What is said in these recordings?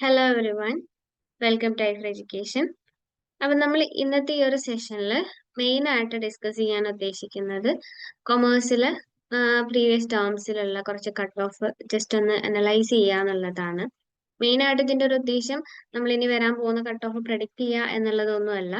Hello everyone welcome to ഐഫർ education അപ്പം നമ്മൾ ഇന്നത്തെ ഈ ഒരു സെഷനിൽ മെയിൻ ആയിട്ട് ഡിസ്കസ് ചെയ്യാൻ ഉദ്ദേശിക്കുന്നത് കൊമേഴ്സിലെ പ്രീവിയസ് ടേംസിലുള്ള കുറച്ച് കട്ട് ഓഫ് ജസ്റ്റ് ഒന്ന് അനലൈസ് ചെയ്യുക എന്നുള്ളതാണ്. മെയിൻ ആയിട്ട് ഇതിന്റെ ഒരു ഉദ്ദേശം നമ്മൾ ഇനി വരാൻ പോകുന്ന കട്ട് ഓഫ് പ്രഡിക്റ്റ് ചെയ്യുക എന്നുള്ളതൊന്നുമല്ല.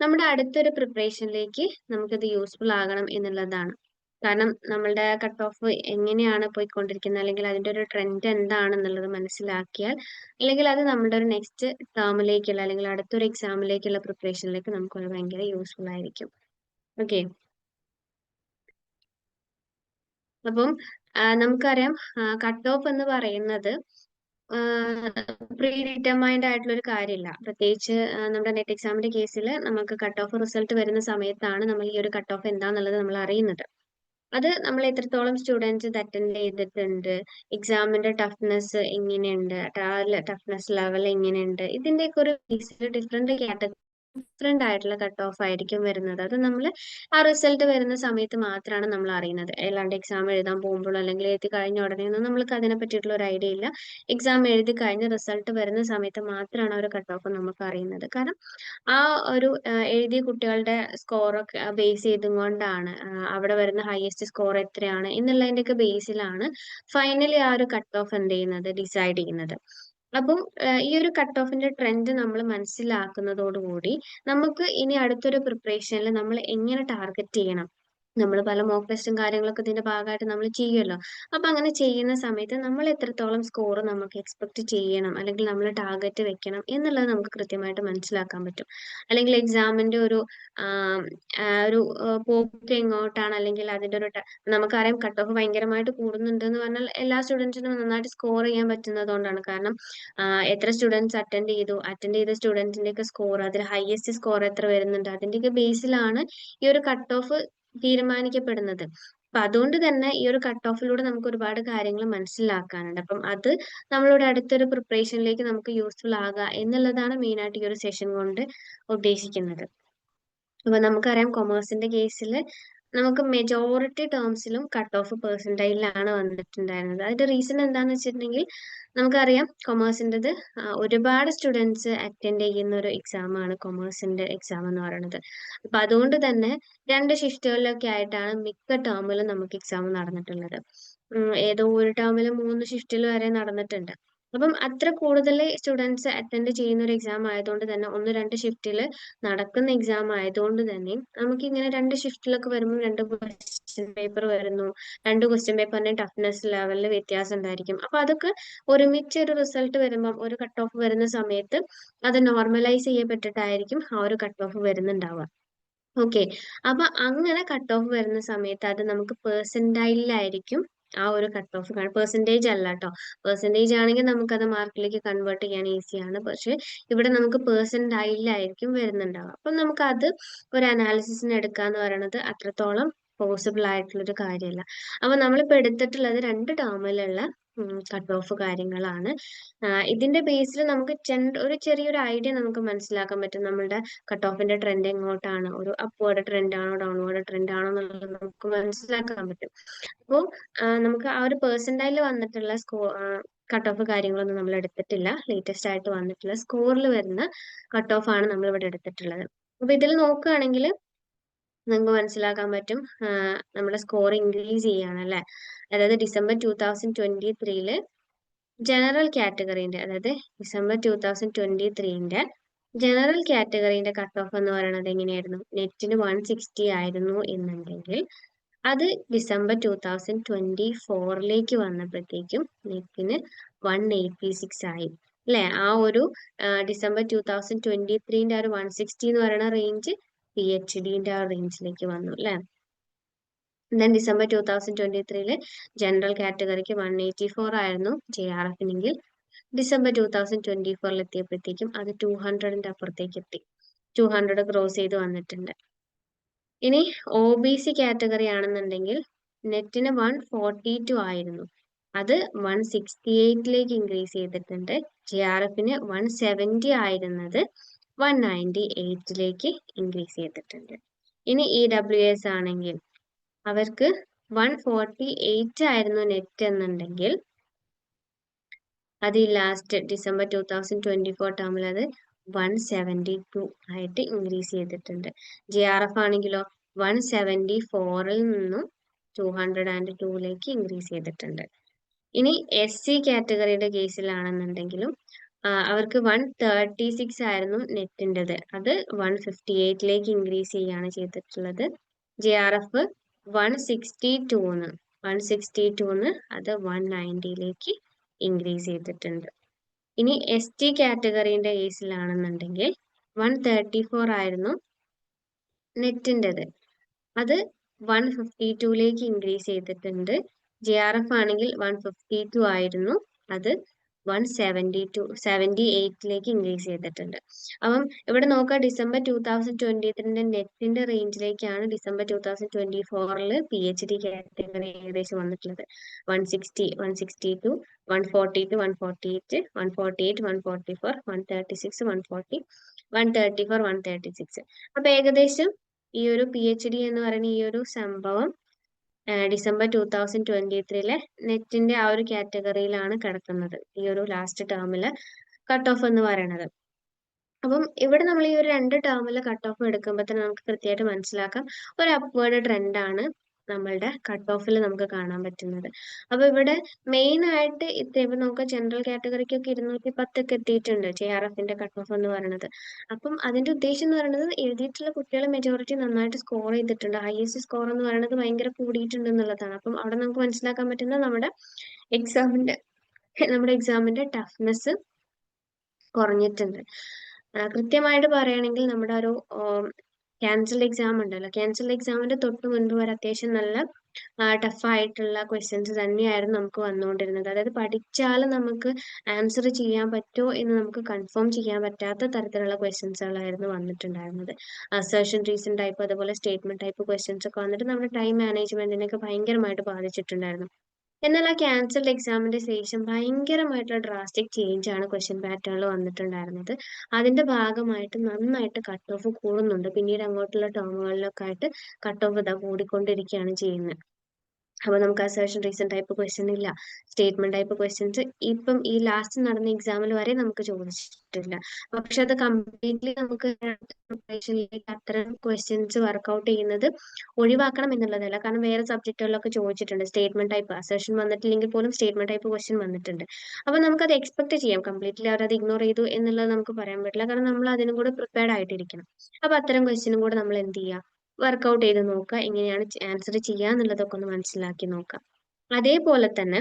നമ്മുടെ അടുത്തൊരു പ്രിപ്പറേഷനിലേക്ക് നമുക്കിത് യൂസ്ഫുൾ ആകണം എന്നുള്ളതാണ്. കാരണം നമ്മളുടെ കട്ട് ഓഫ് എങ്ങനെയാണ് പോയിക്കൊണ്ടിരിക്കുന്നത്? അല്ലെങ്കിൽ അതിന്റെ ഒരു ട്രെൻഡ് എന്താണെന്നുള്ളത് മനസ്സിലാക്കിയാൽ അല്ലെങ്കിൽ അത് നമ്മുടെ ഒരു നെക്സ്റ്റ് ടേമിലേക്കുള്ള അല്ലെങ്കിൽ അടുത്തൊരു എക്സാമിലേക്കുള്ള പ്രിപ്പറേഷനിലേക്ക് നമുക്ക് ഭയങ്കര യൂസ്ഫുൾ ആയിരിക്കും. ഓക്കെ അപ്പം നമുക്കറിയാം കട്ട് ഓഫ് എന്ന് പറയുന്നത് പ്രീ ഡിറ്റർമൈൻഡ് ആയിട്ടുള്ള ഒരു കാര്യമില്ല പ്രത്യേകിച്ച് നമ്മുടെ നെറ്റ് എക്സാമിന്റെ കേസിൽ നമുക്ക് കട്ട് ഓഫ് റിസൾട്ട് വരുന്ന സമയത്താണ് നമ്മൾ ഈ ഒരു കട്ട് ഓഫ് എന്താണെന്നുള്ളത് നമ്മൾ അറിയുന്നത്. അത് നമ്മൾ എത്രത്തോളം സ്റ്റുഡൻസ് അറ്റൻഡ് ചെയ്തിട്ടുണ്ട് എക്സാമിന്റെ ടഫ്നെസ് എങ്ങനെയുണ്ട് ടഫ്നെസ് ലെവൽ എങ്ങനെയുണ്ട് ഇതിന്റെയൊക്കെ ഒരു ഡിഫറെന്റ് കാറ്റഗറി ഡിഫറെന്റ് ആയിട്ടുള്ള കട്ട് ഓഫ് ആയിരിക്കും വരുന്നത്. അത് നമ്മൾ ആ റിസൾട്ട് വരുന്ന സമയത്ത് മാത്രമാണ് നമ്മൾ അറിയുന്നത്. അല്ലാണ്ട് എക്സാം എഴുതാൻ പോകുമ്പോഴോ അല്ലെങ്കിൽ എഴുതി കഴിഞ്ഞ ഉടനെ ഒന്നും നമ്മൾക്ക് അതിനെ പറ്റിയിട്ടുള്ള ഒരു ഐഡിയ ഇല്ല. എക്സാം എഴുതി കഴിഞ്ഞ റിസൾട്ട് വരുന്ന സമയത്ത് മാത്രമാണ് ഒരു കട്ട് ഓഫ് നമുക്ക് അറിയുന്നത്. കാരണം ആ ഒരു എഴുതിയ കുട്ടികളുടെ സ്കോറൊക്കെ ബേസ് ചെയ്തുകൊണ്ടാണ് അവിടെ വരുന്ന ഹയസ്റ്റ് സ്കോർ എത്രയാണ് എന്നുള്ളതിന്റെ എന്നുള്ളതിന്റെയൊക്കെ ബേസിലാണ് ഫൈനലി ആ ഒരു കട്ട് ഓഫ് എന്ത് ചെയ്യുന്നത് ഡിസൈഡ് ചെയ്യുന്നത്. അപ്പം ഈ ഒരു കട്ട് ഓഫിന്റെ ട്രെൻഡ് നമ്മൾ മനസ്സിലാക്കുന്നതോടുകൂടി നമുക്ക് ഇനി അടുത്തൊരു പ്രിപ്പറേഷനിൽ നമ്മൾ എങ്ങനെ ടാർഗറ്റ് ചെയ്യണം? നമ്മൾ പല മോക്ക് ടെസ്റ്റും കാര്യങ്ങളൊക്കെ ഇതിന്റെ ഭാഗമായിട്ട് നമ്മൾ ചെയ്യുമല്ലോ അപ്പൊ അങ്ങനെ ചെയ്യുന്ന സമയത്ത് നമ്മൾ എത്രത്തോളം സ്കോർ നമുക്ക് എക്സ്പെക്ട് ചെയ്യണം അല്ലെങ്കിൽ നമ്മൾ ടാർഗറ്റ് വെക്കണം എന്നുള്ളത് നമുക്ക് കൃത്യമായിട്ട് മനസ്സിലാക്കാൻ പറ്റും. അല്ലെങ്കിൽ എക്സാമിന്റെ ഒരു ഒരു പോക്ക് എങ്ങോട്ടാണ് അല്ലെങ്കിൽ അതിന്റെ ഒരു നമുക്കറിയാം കട്ട് ഓഫ് ഭയങ്കരമായിട്ട് കൂടുന്നുണ്ട് എന്ന് പറഞ്ഞാൽ എല്ലാ സ്റ്റുഡൻസിനും നന്നായിട്ട് സ്കോർ ചെയ്യാൻ പറ്റുന്നതുകൊണ്ടാണ് കാരണം എത്ര സ്റ്റുഡൻസ് അറ്റൻഡ് ചെയ്തു അറ്റൻഡ് ചെയ്ത സ്റ്റുഡൻസിന്റെ ഒക്കെ സ്കോർ അതിൽ ഹയസ്റ്റ് സ്കോർ എത്ര വരുന്നുണ്ട് അതിന്റെയൊക്കെ ബേസിലാണ് ഈ ഒരു കട്ട് ഓഫ് തീരുമാനിക്കപ്പെടുന്നത്. അപ്പൊ അതുകൊണ്ട് തന്നെ ഈ ഒരു കട്ട് ഓഫിലൂടെ നമുക്ക് ഒരുപാട് കാര്യങ്ങൾ മനസ്സിലാക്കാനുണ്ട്. അപ്പം അത് നമ്മളുടെ അടുത്തൊരു പ്രിപ്പറേഷനിലേക്ക് നമുക്ക് യൂസ്ഫുൾ ആകുക എന്നുള്ളതാണ് മെയിൻ ആയിട്ട് ഈ ഒരു സെഷൻ കൊണ്ട് ഉദ്ദേശിക്കുന്നത്. അപ്പൊ നമുക്കറിയാം കൊമേഴ്സിന്റെ കേസിൽ നമുക്ക് മെജോറിറ്റി ടേംസിലും കട്ട് ഓഫ് പെർസെന്റൈലാണ് വന്നിട്ടുണ്ടായിരുന്നത്. അതിന്റെ റീസൺ എന്താണെന്ന് വെച്ചിട്ടുണ്ടെങ്കിൽ നമുക്കറിയാം കൊമേഴ്സിന്റെത് ഒരുപാട് സ്റ്റുഡൻസ് അറ്റൻഡ് ചെയ്യുന്ന ഒരു എക്സാം ആണ് കൊമേഴ്സിന്റെ എക്സാം എന്ന് പറയുന്നത്. അപ്പൊ അതുകൊണ്ട് തന്നെ രണ്ട് ഷിഫ്റ്റുകളിലൊക്കെ ആയിട്ടാണ് മിക്ക ടേമിലും നമുക്ക് എക്സാം നടന്നിട്ടുള്ളത്. ഏതോ ഒരു ടേമിൽ മൂന്ന് ഷിഫ്റ്റിൽ വരെ നടന്നിട്ടുണ്ട്. അപ്പം അത്ര കൂടുതൽ സ്റ്റുഡൻസ് അറ്റൻഡ് ചെയ്യുന്ന ഒരു എക്സാം ആയതുകൊണ്ട് തന്നെ ഒന്ന് രണ്ട് ഷിഫ്റ്റിൽ നടക്കുന്ന എക്സാം ആയതുകൊണ്ട് തന്നെ നമുക്ക് ഇങ്ങനെ രണ്ട് ഷിഫ്റ്റിലൊക്കെ വരുമ്പോൾ രണ്ട് ക്വസ്റ്റ്യൻ പേപ്പർ വരുന്നു. രണ്ട് ക്വസ്റ്റ്യൻ പേപ്പറിന്റെ ടഫ്നെസ് ലെവലിൽ വ്യത്യാസം ഉണ്ടായിരിക്കും. അപ്പൊ അതൊക്കെ ഒരുമിച്ച് ഒരു റിസൾട്ട് വരുമ്പം ഒരു കട്ട് ഓഫ് വരുന്ന സമയത്ത് അത് നോർമലൈസ് ചെയ്യപ്പെട്ടിട്ടായിരിക്കും ആ ഒരു കട്ട് ഓഫ് വരുന്നുണ്ടാവുക. ഓക്കെ അപ്പൊ അങ്ങനെ കട്ട് ഓഫ് വരുന്ന സമയത്ത് അത് നമുക്ക് പേഴ്സന്റൈലായിരിക്കും ആ ഒരു കട്ട് ഓഫ് പെർസെന്റേജ് അല്ല കേട്ടോ പെർസെന്റേജ് ആണെങ്കിൽ നമുക്കത് മാർക്കിലേക്ക് കൺവേർട്ട് ചെയ്യാൻ ഈസിയാണ് പക്ഷെ ഇവിടെ നമുക്ക് പേഴ്സന്റ് ആയില്ലായിരിക്കും വരുന്നുണ്ടാവുക. അപ്പം നമുക്കത് ഒരു അനാലിസിസിന് എടുക്കുക എന്ന് പറയുന്നത് അത്രത്തോളം പോസിബിൾ ആയിട്ടുള്ള ഒരു കാര്യമല്ല. അപ്പൊ നമ്മളിപ്പോ എടുത്തിട്ടുള്ളത് രണ്ട് ടേമിലുള്ള കട്ട് ഓഫ് കാര്യങ്ങളാണ്. ഇതിന്റെ ബേസിൽ നമുക്ക് ഒരു ചെറിയൊരു ഐഡിയ നമുക്ക് മനസ്സിലാക്കാൻ പറ്റും. നമ്മളുടെ കട്ട് ഓഫിന്റെ ട്രെൻഡ് എങ്ങോട്ടാണ്? ഒരു അപ്വേർഡ് ട്രെൻഡ് ആണോ ഡൗൺവേർഡ് ട്രെൻഡ് ആണോ എന്നുള്ളത് നമുക്ക് മനസ്സിലാക്കാൻ പറ്റും. അപ്പോൾ നമുക്ക് ആ ഒരു പേഴ്സന്റൈൽ വന്നിട്ടുള്ള സ്കോ കട്ട് ഓഫ് കാര്യങ്ങളൊന്നും നമ്മൾ എടുത്തിട്ടില്ല. ലേറ്റസ്റ്റ് ആയിട്ട് വന്നിട്ടുള്ള സ്കോറിൽ വരുന്ന കട്ട് ഓഫ് ആണ് നമ്മൾ ഇവിടെ എടുത്തിട്ടുള്ളത്. അപ്പൊ ഇതിൽ നോക്കുകയാണെങ്കിൽ നിങ്ങൾക്ക് മനസ്സിലാക്കാൻ പറ്റും. നമ്മുടെ സ്കോർ ഇൻക്രീസ് ചെയ്യാണ് അല്ലെ? അതായത് ഡിസംബർ ടൂ തൗസൻഡ് ട്വന്റി ത്രീയിൽ ജനറൽ കാറ്റഗറിന്റെ അതായത് ഡിസംബർ ടൂ തൗസൻഡ് ട്വന്റി ത്രീന്റെ ജനറൽ കാറ്റഗറിന്റെ കട്ട് ഓഫ് എന്ന് പറയുന്നത് എങ്ങനെയായിരുന്നു? നെറ്റിന് വൺ സിക്സ്റ്റി ആയിരുന്നു എന്നുണ്ടെങ്കിൽ അത് ഡിസംബർ ടൂ തൗസൻഡ് ട്വന്റി ഫോറിലേക്ക് വന്നപ്പോഴത്തേക്കും നെറ്റിന് വൺ എയ്റ്റി സിക്സ് ആയി. അല്ലെ? ആ ഒരു ഡിസംബർ ടൂ തൗസൻഡ് ട്വന്റി ത്രീന്റെ ആ ഒരു വൺ സിക്സ്റ്റി എന്ന് പറയുന്ന റേഞ്ച് പി എച്ച് ഡിന്റെ ആ റേഞ്ചിലേക്ക് വന്നു അല്ലെ? Then December two thousand twenty ത്രീയിൽ ജനറൽ കാറ്റഗറിക്ക് വൺ എയ്റ്റി ഫോർ ആയിരുന്നു ജെ ആർ എഫിനെങ്കിൽ ഡിസംബർ ടൂ തൗസൻഡ് ട്വന്റി ഫോറിൽ എത്തിയപ്പോഴത്തേക്കും അത് ടൂ ഹൺഡ്രഡിന്റെ അപ്പുറത്തേക്ക് എത്തി. ടു ഹൺഡ്രഡ് ക്രോസ് ചെയ്ത് വന്നിട്ടുണ്ട്. ഇനി ഒ ബി സി കാറ്റഗറി ആണെന്നുണ്ടെങ്കിൽ നെറ്റിന് വൺ ഫോർട്ടി ടു ആയിരുന്നു. അത് വൺ സിക്സ്റ്റി എയ്റ്റിലേക്ക് ഇൻക്രീസ് ചെയ്തിട്ടുണ്ട്. ജെ ആർ എഫിന് വൺ സെവന്റി ആയിരുന്നത് വൺ നയന്റി എയ്റ്റിലേക്ക് ഇൻക്രീസ് ചെയ്തിട്ടുണ്ട്. ഇനി ഇ ഡബ്ല്യു എസ് ആണെങ്കിൽ അവർക്ക് വൺ ഫോർട്ടി എയ്റ്റ് ആയിരുന്നു നെറ്റ് എന്നുണ്ടെങ്കിൽ അത് ഈ last December two thousand twenty four ടേമിൽ അത് വൺ സെവന്റി ടു ആയിട്ട് ഇൻക്രീസ് ചെയ്തിട്ടുണ്ട്. ജെ ആർ എഫ് ആണെങ്കിലോ വൺ സെവന്റി ഫോറിൽ നിന്നും ടു ഹൺഡ്രഡ് ആൻഡ് ടൂയിലേക്ക് ഇൻക്രീസ് ചെയ്തിട്ടുണ്ട്. ഇനി എസ് സി കാറ്റഗറിയുടെ കേസിലാണെന്നുണ്ടെങ്കിലും അവർക്ക് വൺ തേർട്ടി സിക്സ് ആയിരുന്നു നെറ്റിന്റെത്. അത് വൺ ഫിഫ്റ്റി എയ്റ്റിലേക്ക് ഇൻക്രീസ് ചെയ്യുകയാണ് ചെയ്തിട്ടുള്ളത്. J R F one sixty ടൂന്ന് one sixty ടൂന്ന് അത് വൺ നയന്റിയിലേക്ക് ഇൻക്രീസ് ചെയ്തിട്ടുണ്ട്. ഇനി എസ് ടി കാറ്റഗറീന്റെ കേസിലാണെന്നുണ്ടെങ്കിൽ വൺ തേർട്ടി ഫോർ ആയിരുന്നു നെറ്റിന്റെത്. അത് വൺ ഫിഫ്റ്റി ടൂയിലേക്ക് ഇൻക്രീസ് ചെയ്തിട്ടുണ്ട്. ജെ ആർ എഫ് ആണെങ്കിൽ വൺ ഫിഫ്റ്റി ടു ആയിരുന്നു. അത് വൺ സെവന്റി ടു സെവന്റി എയ്റ്റിലേക്ക് ഇൻക്രീസ് ചെയ്തിട്ടുണ്ട്. അപ്പം ഇവിടെ നോക്കുക ഡിസംബർ ടു തൗസൻഡ് ട്വന്റി ത്രീന്റെ നെറ്റിന്റെ റേഞ്ചിലേക്കാണ് ഡിസംബർ ടു തൗസൻഡ് ട്വന്റി ഫോറിൽ പി എച്ച് ഡി കാറ്റഗറി ഏകദേശം വന്നിട്ടുള്ളത്. One sixty one sixty two one forty two one forty eight one forty eight one forty four one thirty six one forty one thirty four one thirty six അപ്പം ഏകദേശം ഈ ഒരു P H D എന്ന് പറയുന്ന ഈ ഒരു സംഭവം December two thousand twenty ത്രീയിലെ നെറ്റിന്റെ ആ ഒരു കാറ്റഗറിയിലാണ് കിടക്കുന്നത്. ഈ ഒരു ലാസ്റ്റ് ടേമിൽ കട്ട് ഓഫ് എന്ന് പറയുന്നത് അപ്പം ഇവിടെ നമ്മൾ ഈ ഒരു രണ്ട് ടേമിൽ കട്ട് ഓഫ് എടുക്കുമ്പോൾ തന്നെ നമുക്ക് കൃത്യമായിട്ട് മനസ്സിലാക്കാം. ഒരു അപ്വേർഡ് ട്രെൻഡാണ് നമ്മളുടെ കട്ട് ഓഫിൽ നമുക്ക് കാണാൻ പറ്റുന്നത്. അപ്പൊ ഇവിടെ മെയിൻ ആയിട്ട് ഇപ്പൊ നമുക്ക് ജനറൽ കാറ്റഗറിക്കൊക്കെ ഇരുന്നൂറ്റി പത്തൊക്കെ എത്തിയിട്ടുണ്ട് ജെ ആർ എഫിന്റെ കട്ട് ഓഫ് എന്ന് പറയുന്നത് അപ്പം അതിന്റെ ഉദ്ദേശം എന്ന് പറയുന്നത് എഴുതിയിട്ടുള്ള കുട്ടികൾ മെജോറിറ്റി നന്നായിട്ട് സ്കോർ ചെയ്തിട്ടുണ്ട്. ഹയസ്റ്റ് സ്കോർ എന്ന് പറയുന്നത് ഭയങ്കര കൂടിയിട്ടുണ്ട് എന്നുള്ളതാണ്. അപ്പം അവിടെ നമുക്ക് മനസ്സിലാക്കാൻ പറ്റുന്ന നമ്മുടെ എക്സാമിന്റെ നമ്മുടെ എക്സാമിന്റെ ടഫ്നെസ് കുറഞ്ഞിട്ടുണ്ട്. കൃത്യമായിട്ട് പറയുകയാണെങ്കിൽ നമ്മുടെ ഒരു ക്യാൻസൽഡ് എക്സാം ഉണ്ടല്ലോ. ക്യാൻസൽഡ് എക്സാമിന്റെ തൊട്ട് മുൻപ് വരെ അത്യാവശ്യം നല്ല ടഫായിട്ടുള്ള ക്വസ്റ്റ്യൻസ് തന്നെയായിരുന്നു നമുക്ക് വന്നുകൊണ്ടിരുന്നത്. അതായത് പഠിച്ചാൽ നമുക്ക് ആൻസർ ചെയ്യാൻ പറ്റുമോ എന്ന് നമുക്ക് കൺഫേം ചെയ്യാൻ പറ്റാത്ത തരത്തിലുള്ള ക്വസ്റ്റ്യൻസുകളായിരുന്നു വന്നിട്ടുണ്ടായിരുന്നത്. അസേഷൻ റീസൺ ടൈപ്പ് അതുപോലെ സ്റ്റേറ്റ്മെന്റ് ടൈപ്പ് ക്വസ്റ്റ്യൻസ് ഒക്കെ വന്നിട്ട് നമ്മുടെ ടൈം മാനേജ്മെന്റിനെയൊക്കെ ഭയങ്കരമായിട്ട് ബാധിച്ചിട്ടുണ്ടായിരുന്നു. എന്നാൽ ആ ക്യാൻസൽഡ് എക്സാമിന്റെ ശേഷം ഭയങ്കരമായിട്ടുള്ള ഡ്രാസ്റ്റിക് ചേഞ്ച് ആണ് ക്വസ്റ്റ്യൻ പാറ്റേണിൽ വന്നിട്ടുണ്ടായിരുന്നത്. അതിന്റെ ഭാഗമായിട്ട് നന്നായിട്ട് കട്ട് ഓഫ് കൂടുന്നുണ്ട്. പിന്നീട് അങ്ങോട്ടുള്ള ടേമുകളിലൊക്കെ ആയിട്ട് കട്ട് ഓഫ് ഇതാ കൂടിക്കൊണ്ടിരിക്കുകയാണ് ചെയ്യുന്നത്. അപ്പോൾ നമുക്ക് അസേഷൻ റീസൺ ടൈപ്പ് ക്വസ്റ്റ്യൻ ഇല്ല സ്റ്റേറ്റ്മെന്റ് ടൈപ്പ് ക്വസ്റ്റ്യൻസ് ഇപ്പം ഈ ലാസ്റ്റ് നടന്ന എക്സാമിൽ വരെ നമുക്ക് ചോദിച്ചിട്ടില്ല. പക്ഷെ അത് കംപ്ലീറ്റ്ലി നമുക്ക് അത്തരം ക്വസ്റ്റ്യൻസ് വർക്ക്ഔട്ട് ചെയ്യുന്നത് ഒഴിവാക്കണം എന്നുള്ളതല്ല. കാരണം വേറെ സബ്ജക്റ്റുകളിലൊക്കെ ചോദിച്ചിട്ടുണ്ട്. സ്റ്റേറ്റ്മെന്റ് ടൈപ്പ് അസേഷൻ വന്നിട്ടില്ലെങ്കിൽ പോലും സ്റ്റേറ്റ്മെന്റ് ടൈപ്പ് ക്വസ്റ്റ്യൻ വന്നിട്ടുണ്ട്. അപ്പോൾ നമുക്കത് എക്സ്പെക്ട് ചെയ്യാം. കംപ്ലീറ്റ്ലി അവരത് ഇഗ്നോർ ചെയ്തു എന്നുള്ളത് നമുക്ക് പറയാൻ പറ്റില്ല. കാരണം നമ്മൾ അതിനും കൂടെ പ്രിപ്പയർഡ് ആയിട്ടിരിക്കണം. അപ്പോൾ അത്തരം ക്വസ്റ്റ്യനും കൂടെ നമ്മൾ എന്ത് ചെയ്യുക വർക്കൗട്ട് ചെയ്ത് നോക്കുക എങ്ങനെയാണ് ആൻസർ ചെയ്യുക എന്നുള്ളതൊക്കെ ഒന്ന് മനസ്സിലാക്കി നോക്കുക അതേപോലെ തന്നെ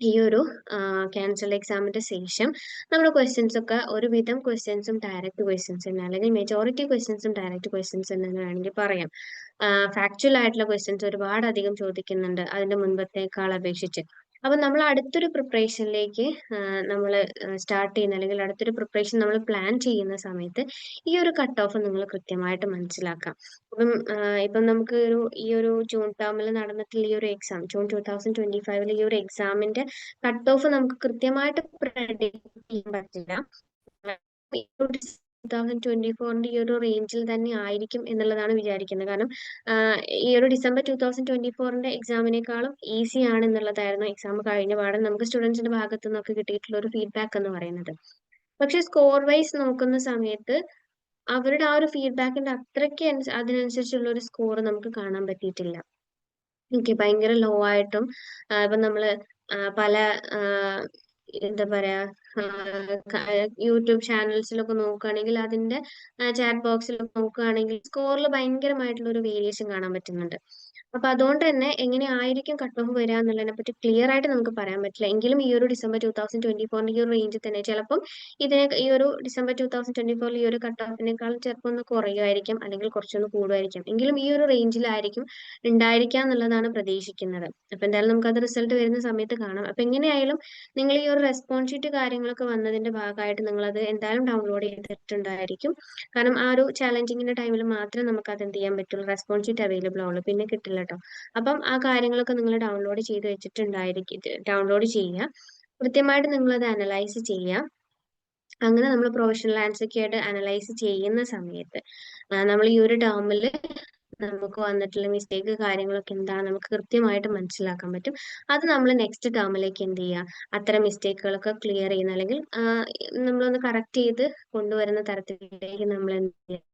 ഈ ഒരു ക്യാൻസൽ എക്സാമിന്റെ ശേഷം നമ്മുടെ ക്വസ്റ്റ്യൻസ് ഒക്കെ ഒരുവിധം ക്വസ്റ്റ്യൻസും ഡയറക്റ്റ് ക്വസ്റ്റ്യൻസ് തന്നെ അല്ലെങ്കിൽ മെജോറിറ്റി ക്വസ്റ്റ്യൻസും ഡയറക്റ്റ് ക്വസ്റ്റ്യൻസ് തന്നെ വേണമെങ്കിൽ പറയാം. ഫാക്ച്വൽ ആയിട്ടുള്ള ക്വസ്റ്റ്യൻസ് ഒരുപാട് അധികം ചോദിക്കുന്നുണ്ട് അതിന്റെ മുൻപത്തേക്കാൾ അപേക്ഷിച്ച്. അപ്പൊ നമ്മൾ അടുത്തൊരു പ്രിപ്പറേഷനിലേക്ക് നമ്മൾ സ്റ്റാർട്ട് ചെയ്യുന്ന അല്ലെങ്കിൽ അടുത്തൊരു പ്രിപ്പറേഷൻ നമ്മൾ പ്ലാൻ ചെയ്യുന്ന സമയത്ത് ഈ ഒരു കട്ട് ഓഫ് നിങ്ങൾ കൃത്യമായിട്ട് മനസ്സിലാക്കാം. അപ്പം ഇപ്പം നമുക്ക് ഒരു ഈ ഒരു ജൂൺ ടേമിൽ നടന്നിട്ടുള്ള ഈ ഒരു exam June two thousand twenty ഫൈവിൽ ഈ ഒരു എക്സാമിന്റെ കട്ട് ഓഫ് നമുക്ക് കൃത്യമായിട്ട് പ്രഡിക്റ്റ് ചെയ്യാൻ പറ്റില്ല. തൗസൻഡ് ട്വന്റി ഫോറിന്റെ ഈ ഒരു റേഞ്ചിൽ തന്നെ ആയിരിക്കും എന്നുള്ളതാണ് വിചാരിക്കുന്നത്. കാരണം ഈ ഒരു ഡിസംബർ ടു തൗസൻഡ് ട്വന്റി ഫോറിന്റെ എക്സാമിനേക്കാളും ഈസി ആണ് എന്നുള്ളതായിരുന്നു എക്സാം കഴിഞ്ഞ പാടെ നമുക്ക് സ്റ്റുഡൻസിന്റെ ഭാഗത്തു നിന്നൊക്കെ കിട്ടിയിട്ടുള്ള ഒരു ഫീഡ്ബാക്ക് എന്ന് പറയുന്നത്. പക്ഷെ സ്കോർ വൈസ് നോക്കുന്ന സമയത്ത് അവരുടെ ആ ഒരു ഫീഡ്ബാക്കിന്റെ അത്രയ്ക്ക് അതിനനുസരിച്ചുള്ള ഒരു സ്കോർ നമുക്ക് കാണാൻ പറ്റിയിട്ടില്ല. ഓക്കെ ഭയങ്കര ലോ ആയിട്ടും ഇപ്പൊ നമ്മൾ പല എന്താ പറയാ യൂട്യൂബ് ചാനൽസിലൊക്കെ നോക്കുകയാണെങ്കിൽ അതിന്റെ ചാറ്റ് ബോക്സിലൊക്കെ നോക്കുകയാണെങ്കിൽ സ്കോറിൽ ഭയങ്കരമായിട്ടുള്ള ഒരു വേരിയേഷൻ കാണാൻ പറ്റുന്നുണ്ട്. അപ്പൊ അതുകൊണ്ട് തന്നെ എങ്ങനെ ആയിരിക്കും കട്ട് ഓഫ് വരിക എന്നുള്ളതിനെ പറ്റി ക്ലിയർ ആയിട്ട് നമുക്ക് പറയാൻ പറ്റില്ല. എങ്കിലും ഈ ഒരു ഡിസംബർ ടൂ തൗസൻഡ് ട്വന്റി ഫോറിന്റെ ഈ ഒരു റേഞ്ചിൽ തന്നെ ചിലപ്പം ഇതിനെ ഈ ഒരു ഡിസംബർ ടൂ തൗസൻഡ് ട്വന്റി ഫോറിൽ ഈ ഒരു കട്ട് ഓഫിനേക്കാളും ചിലപ്പോൾ ഒന്ന് കുറയുമായിരിക്കും അല്ലെങ്കിൽ കുറച്ചൊന്ന് കൂടുമായിരിക്കും. എങ്കിലും ഈ ഒരു റേഞ്ചിലായിരിക്കും ഉണ്ടായിരിക്കാം എന്നുള്ളതാണ് പ്രതീക്ഷിക്കുന്നത്. അപ്പൊ എന്തായാലും നമുക്ക് അത് റിസൾട്ട് വരുന്ന സമയത്ത് കാണാം. അപ്പൊ എങ്ങനെയായാലും നിങ്ങൾ ഈ ഒരു റെസ്പോൺസ് ഷീറ്റ് കാര്യങ്ങളൊക്കെ വന്നതിന്റെ ഭാഗമായിട്ട് നിങ്ങൾ അത് എന്തായാലും ഡൗൺലോഡ് ചെയ്തിട്ടുണ്ടായിരിക്കും. കാരണം ആ ഒരു ചാലഞ്ചിങ്ങിന്റെ ടൈമിൽ മാത്രമേ നമുക്ക് അത് എന്ത് ചെയ്യാൻ പറ്റുള്ളൂ? റെസ്പോൺസ് ഷീറ്റ് അവൈലബിൾ ആവുള്ളൂ. പിന്നെ കിട്ടില്ല. കേട്ടോ അപ്പം ആ കാര്യങ്ങളൊക്കെ നിങ്ങൾ ഡൗൺലോഡ് ചെയ്ത് വെച്ചിട്ടുണ്ടായിരിക്കും ഡൗൺലോഡ് ചെയ്യുക. കൃത്യമായിട്ട് നിങ്ങളത് അനലൈസ് ചെയ്യുക. അങ്ങനെ നമ്മൾ പ്രൊഫഷണൽ ആൻസർ ആയിട്ട് അനലൈസ് ചെയ്യുന്ന സമയത്ത് നമ്മൾ ഈ ഒരു ടേമിൽ നമുക്ക് വന്നിട്ടുള്ള മിസ്റ്റേക്ക് കാര്യങ്ങളൊക്കെ എന്താണ് നമുക്ക് കൃത്യമായിട്ട് മനസ്സിലാക്കാൻ പറ്റും. അത് നമ്മൾ നെക്സ്റ്റ് ടേമിലേക്ക് എന്ത് ചെയ്യുക? അത്തരം മിസ്റ്റേക്കുകളൊക്കെ ക്ലിയർ ചെയ്യുന്ന അല്ലെങ്കിൽ നമ്മളൊന്ന് കറക്റ്റ് ചെയ്ത് കൊണ്ടുവരുന്ന തരത്തിലേക്ക് നമ്മൾ എന്ത് ചെയ്യുക?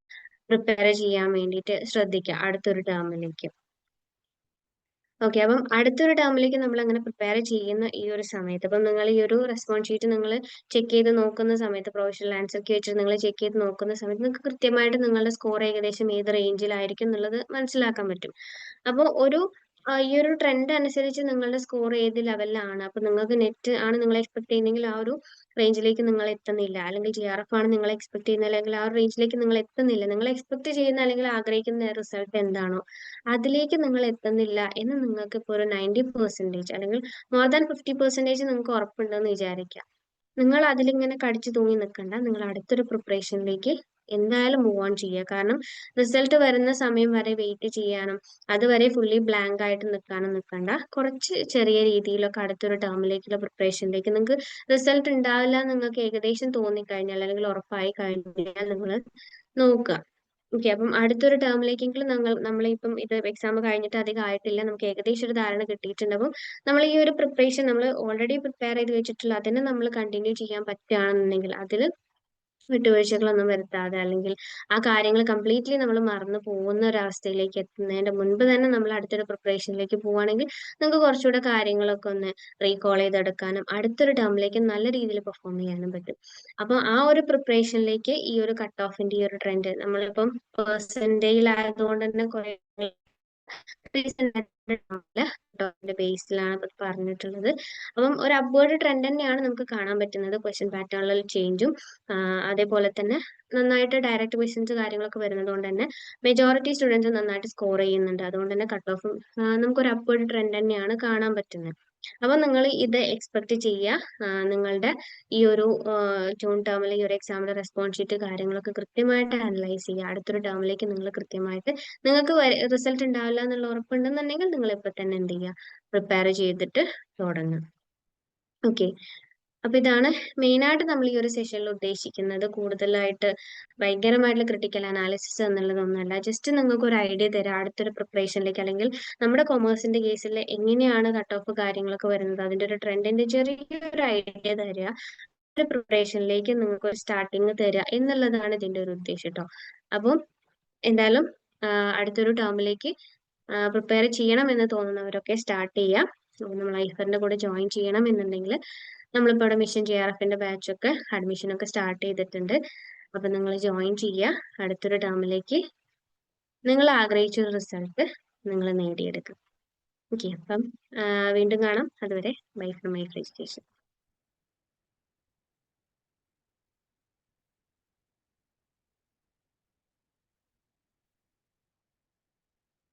പ്രിപ്പയർ ചെയ്യാൻ വേണ്ടിയിട്ട് ശ്രദ്ധിക്കുക അടുത്തൊരു ടേമിലേക്ക് ഓക്കെ അപ്പം അടുത്തൊരു ടേമിലേക്ക് നമ്മൾ അങ്ങനെ പ്രിപ്പയർ ചെയ്യുന്ന ഈ ഒരു സമയത്ത് അപ്പം നിങ്ങൾ ഈ ഒരു റെസ്പോൺസ് ഷീറ്റ് നിങ്ങൾ ചെക്ക് ചെയ്ത് നോക്കുന്ന സമയത്ത് പ്രൊഫഷണൽ ആൻസർ ഒക്കെ വെച്ചിട്ട് നിങ്ങൾ ചെക്ക് ചെയ്ത് നോക്കുന്ന സമയത്ത് നിങ്ങൾക്ക് കൃത്യമായിട്ട് നിങ്ങളുടെ സ്കോർ ഏകദേശം ഏത് റേഞ്ചിലായിരിക്കും എന്നുള്ളത് മനസ്സിലാക്കാൻ പറ്റും. അപ്പോൾ ഒരു ഈ ഒരു ട്രെൻഡ് അനുസരിച്ച് നിങ്ങളുടെ സ്കോർ ഏത് ലെവലിലാണ് അപ്പൊ നിങ്ങൾക്ക് നെറ്റ് ആണ് നിങ്ങൾ എക്സ്പെക്ട് ചെയ്യുന്നെങ്കിൽ ആ ഒരു റേഞ്ചിലേക്ക് നിങ്ങൾ എത്തുന്നില്ല. അല്ലെങ്കിൽ ജി ആർ എഫ് ആണ് നിങ്ങൾ എക്സ്പെക്ട് ചെയ്യുന്നത്. അല്ലെങ്കിൽ ആ ഒരു റേഞ്ചിലേക്ക് നിങ്ങൾ എത്തുന്നില്ല. നിങ്ങൾ എക്സ്പെക്ട് ചെയ്യുന്ന അല്ലെങ്കിൽ ആഗ്രഹിക്കുന്ന റിസൾട്ട് എന്താണോ അതിലേക്ക് നിങ്ങൾ എത്തുന്നില്ല എന്ന് നിങ്ങൾക്ക് ഇപ്പോൾ ഒരു നയന്റി പെർസെന്റേജ് അല്ലെങ്കിൽ മോർ ദാൻ ഫിഫ്റ്റി പെർസെന്റേജ് നിങ്ങൾക്ക് ഉറപ്പുണ്ടെന്ന് വിചാരിക്കാം. നിങ്ങൾ അതിലിങ്ങനെ കടിച്ചു തൂങ്ങി നിൽക്കണ്ട. നിങ്ങൾ അടുത്തൊരു പ്രിപ്പറേഷനിലേക്ക് എന്തായാലും മൂവ് ഓൺ ചെയ്യുക. കാരണം റിസൾട്ട് വരുന്ന സമയം വരെ വെയിറ്റ് ചെയ്യാനും അതുവരെ ഫുള്ളി ബ്ലാങ്ക് ആയിട്ട് നിൽക്കാനും നിൽക്കണ്ട. കുറച്ച് ചെറിയ രീതിയിലൊക്കെ അടുത്തൊരു ടേമിലേക്കുള്ള പ്രിപ്പറേഷനിലേക്ക് നിങ്ങൾക്ക് റിസൾട്ട് ഉണ്ടാവില്ല നിങ്ങൾക്ക് ഏകദേശം തോന്നിക്കഴിഞ്ഞാൽ അല്ലെങ്കിൽ ഉറപ്പായി കഴിഞ്ഞാൽ നിങ്ങൾ നോക്കുക. ഓക്കെ അപ്പം അടുത്തൊരു ടേമിലേക്കെങ്കിലും നമ്മൾ നമ്മളിപ്പം ഇത് എക്സാം കഴിഞ്ഞിട്ട് അധികം ആയിട്ടില്ല. നമുക്ക് ഏകദേശം ഒരു ധാരണ കിട്ടിയിട്ടുണ്ട് അപ്പം നമ്മൾ ഈ ഒരു പ്രിപ്പറേഷൻ നമ്മൾ ഓൾറെഡി പ്രിപ്പയർ ചെയ്ത് വെച്ചിട്ടുള്ള അതിനെ നമ്മൾ കണ്ടിന്യൂ ചെയ്യാൻ പറ്റുകയാണെന്നുണ്ടെങ്കിൽ അതിൽ വിട്ടുവീഴ്ചകളൊന്നും വരുത്താതെ അല്ലെങ്കിൽ ആ കാര്യങ്ങൾ കംപ്ലീറ്റ്ലി നമ്മൾ മറന്നു പോകുന്ന ഒരു അവസ്ഥയിലേക്ക് എത്തുന്നതിന്റെ മുൻപ് തന്നെ നമ്മൾ അടുത്തൊരു പ്രിപ്പറേഷനിലേക്ക് പോവുകയാണെങ്കിൽ നമുക്ക് കുറച്ചുകൂടെ കാര്യങ്ങളൊക്കെ ഒന്ന് റീകോൾ ചെയ്തെടുക്കാനും അടുത്തൊരു ടേമിലേക്ക് നല്ല രീതിയിൽ പെർഫോം ചെയ്യാനും പറ്റും. അപ്പോൾ ആ ഒരു പ്രിപ്പറേഷനിലേക്ക് ഈ ഒരു കട്ട് ഓഫിന്റെ ഈ ഒരു ട്രെൻഡ് നമ്മളിപ്പം പേഴ്സന്റേജിലായതുകൊണ്ട് തന്നെ കുറെ ബേസിലാണ് പറഞ്ഞിട്ടുള്ളത്. അപ്പം ഒരു അപ്വേർഡ് ട്രെൻഡ് തന്നെയാണ് നമുക്ക് കാണാൻ പറ്റുന്നത്. ക്വസ്റ്റ്യൻ പാറ്റേണിൽ ചേഞ്ചും അതേപോലെ തന്നെ നന്നായിട്ട് ഡയറക്റ്റ് ക്വസ്റ്റ്യൻസ് കാര്യങ്ങളൊക്കെ വരുന്നത് കൊണ്ട് തന്നെ മെജോറിറ്റി സ്റ്റുഡൻസ് നന്നായിട്ട് സ്കോർ ചെയ്യുന്നുണ്ട്. അതുകൊണ്ട് തന്നെ കട്ട് ഓഫും നമുക്കൊരു അപ്വേർഡ് ട്രെൻഡ് തന്നെയാണ് കാണാൻ പറ്റുന്നത്. അപ്പോൾ നിങ്ങൾ ഇത് എക്സ്പെക്ട് ചെയ്യുക നിങ്ങളുടെ ഈ ഒരു ജൂൺ ടേമിൽ ഈ ഒരു എക്സാമിന്റെ റെസ്പോൺസ് ഷീറ്റ് കാര്യങ്ങളൊക്കെ കൃത്യമായിട്ട് അനലൈസ് ചെയ്യുക അടുത്തൊരു ടേമിലേക്ക് നിങ്ങൾ കൃത്യമായിട്ട് നിങ്ങൾക്ക് റിസൾട്ട് ഉണ്ടാവില്ല എന്നുള്ള ഉറപ്പുണ്ടെന്നുണ്ടെങ്കിൽ നിങ്ങൾ ഇപ്പൊ തന്നെ എന്ത് ചെയ്യുക പ്രിപ്പയർ ചെയ്തിട്ട് തുടങ്ങുക ഓക്കെ അപ്പൊ ഇതാണ് മെയിനായിട്ട് നമ്മൾ ഈ ഒരു സെഷനിൽ ഉദ്ദേശിക്കുന്നത്. കൂടുതലായിട്ട് ഭയങ്കരമായിട്ടുള്ള ക്രിട്ടിക്കൽ അനാലിസിസ് എന്നുള്ളതൊന്നുമല്ല ജസ്റ്റ് നിങ്ങൾക്ക് ഒരു ഐഡിയ തരാം. അടുത്തൊരു പ്രിപ്പറേഷനിലേക്ക് അല്ലെങ്കിൽ നമ്മുടെ കൊമേഴ്സിന്റെ കേസിൽ എങ്ങനെയാണ് കട്ട് ഓഫ് കാര്യങ്ങളൊക്കെ വരുന്നത്. അതിന്റെ ഒരു ട്രെൻഡിന്റെ ചെറിയൊരു ഐഡിയ തരിക ഒരു പ്രിപ്പറേഷനിലേക്ക് നിങ്ങൾക്ക് ഒരു സ്റ്റാർട്ടിങ് തരിക എന്നുള്ളതാണ് ഇതിന്റെ ഒരു ഉദ്ദേശം കേട്ടോ അപ്പം എന്തായാലും അടുത്തൊരു ടേമിലേക്ക് പ്രിപ്പയർ ചെയ്യണം എന്ന് തോന്നുന്നവരൊക്കെ സ്റ്റാർട്ട് ചെയ്യാം. നമ്മൾ ഐഫറിന്റെ കൂടെ ജോയിൻ ചെയ്യണം എന്നുണ്ടെങ്കിൽ നമ്മളിപ്പോൾ ഇവിടെ മിഷൻ ജെ ആർ എഫിന്റെ ബാച്ചൊക്കെ അഡ്മിഷനൊക്കെ സ്റ്റാർട്ട് ചെയ്തിട്ടുണ്ട്. അപ്പം നിങ്ങൾ ജോയിൻ ചെയ്യുക. അടുത്തൊരു ടേമിലേക്ക് നിങ്ങൾ ആഗ്രഹിച്ച റിസൾട്ട് നിങ്ങൾ നേടിയെടുക്കും ഓക്കെ അപ്പം വീണ്ടും കാണാം. അതുവരെ ബൈ ഫ്രം മൈ രജിസ്ട്രേഷൻ